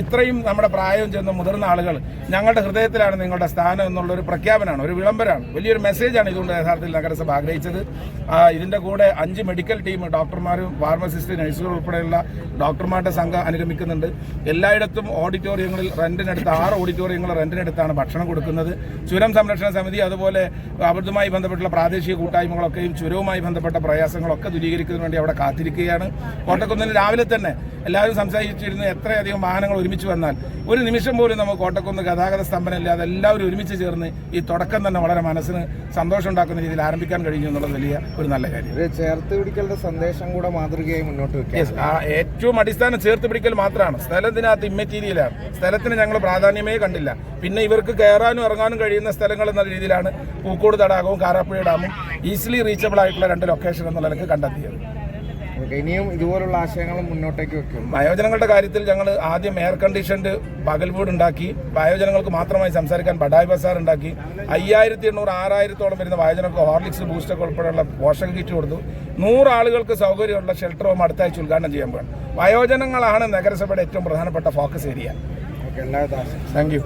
ഇത്രയും നമ്മുടെ പ്രായം ചെന്ന മുതിർന്ന ആളുകൾ ഞങ്ങളുടെ ഹൃദയത്തിലാണ് നിങ്ങളുടെ സ്ഥാനം എന്നുള്ള ഒരു പ്രഖ്യാപനമാണ് ഒരു വിളംബരമാണ്. വലിയൊരു മെസ്സേജാണ് ഇതുകൊണ്ട് യഥാർത്ഥത്തിൽ നഗരസഭ ആഗ്രഹിച്ചത്. ഇതിന്റെ കൂടെ അഞ്ച് മെഡിക്കൽ ടീം ഡോക്ടർമാരും ഫാർമസിസ്റ്റ് നഴ്സുകൾ ഉൾപ്പെടെയുള്ള ഡോക്ടർമാരുടെ സംഘം അനുഗമിക്കുന്നുണ്ട് എല്ലായിടത്തും ഓഡിറ്റോറിയങ്ങളിൽ റെന്റിനെടുത്ത് ആറ് ഓഡിറ്റോറിയങ്ങൾ റെന്റിനെടുത്താണ് ഭക്ഷണം കൊടുക്കുന്നത്. ചുരം സംരക്ഷണ സമിതി അതുപോലെ അവരുമായി ബന്ധപ്പെട്ടുള്ള പ്രാദേശിക കൂട്ടായ്മകളൊക്കെയും ചുരവുമായി ബന്ധപ്പെട്ട പ്രയാസങ്ങളൊക്കെ ദുരീകരിക്കുന്നതിന് വേണ്ടി അവിടെ കാത്തിരിക്കുകയാണ്. കോട്ടക്കുന്നിൽ രാവിലെ തന്നെ എല്ലാവരും സംസാരിച്ചിരുന്നു എത്രയധികം വാഹനങ്ങൾ ഒരുമിച്ച് വന്നാൽ ഒരു നിമിഷം പോലും നമുക്ക് കോട്ടക്കുന്ന് ഗതാഗത സ്തംഭനം ഇല്ലാതെ എല്ലാവരും ഒരുമിച്ച് ചേർന്ന് ഈ തുടക്കം തന്നെ വളരെ മനസ്സിന് സന്തോഷം ഉണ്ടാക്കുന്ന രീതിയിൽ ആരംഭിക്കാൻ കഴിഞ്ഞു എന്നുള്ളത് വലിയ ഒരു നല്ല കാര്യം. ചേർത്ത് പിടിക്കലിന്റെ സന്ദേശം കൂടെ മാതൃകയായി മുന്നോട്ട് വെക്കാം ഏറ്റവും അടിസ്ഥാനം ചേർത്ത് പിടിക്കൽ മാത്രമാണ്. സ്ഥലത്തിനകത്ത് ഇമ്മറ്റീരിയലാണ് സ്ഥലത്തിന് ഞങ്ങൾ പ്രാധാന്യമേ കണ്ടില്ല. പിന്നെ ഇവർക്ക് കയറാനും ഇറങ്ങാനും കഴിയുന്ന സ്ഥലങ്ങൾ എന്ന രീതിയിലാണ് പൂക്കോട് തടാകവും കാരാപ്പുഴ ഡാമും ഈസിലി റീച്ചബിൾ ആയിട്ടുള്ള രണ്ട് ലൊക്കേഷൻ എന്നുള്ള നിലയ്ക്ക് കണ്ടെത്തിയത്. ഇനിയും ഇതുപോലുള്ള ആശയങ്ങൾ മുന്നോട്ടേക്ക് വെക്കും. വയോജനങ്ങളുടെ കാര്യത്തിൽ ഞങ്ങൾ ആദ്യം എയർ കണ്ടീഷൻഡ് പകൽ വീട് ഉണ്ടാക്കി വയോജനങ്ങൾക്ക് മാത്രമായി സംസാരിക്കാൻ ബഡായി ബസാർ ഉണ്ടാക്കി അയ്യായിരത്തി എണ്ണൂറ് ആറായിരത്തോളം വരുന്ന വയോജനങ്ങൾക്ക് ഹോർലിക്സ് ബൂസ്റ്റൊക്കെ ഉൾപ്പെടെയുള്ള പോഷക കിറ്റ് കൊടുത്തു. നൂറ് ആളുകൾക്ക് സൗകര്യമുള്ള ഷെൽട്ടർ ഹോം അടുത്ത ആഴ്ച ഉദ്ഘാടനം ചെയ്യാൻ പോകണം വയോജനങ്ങളാണ് നഗരസഭയുടെ ഏറ്റവും പ്രധാനപ്പെട്ട ഫോക്കസ് ഏരിയ താങ്ക് യു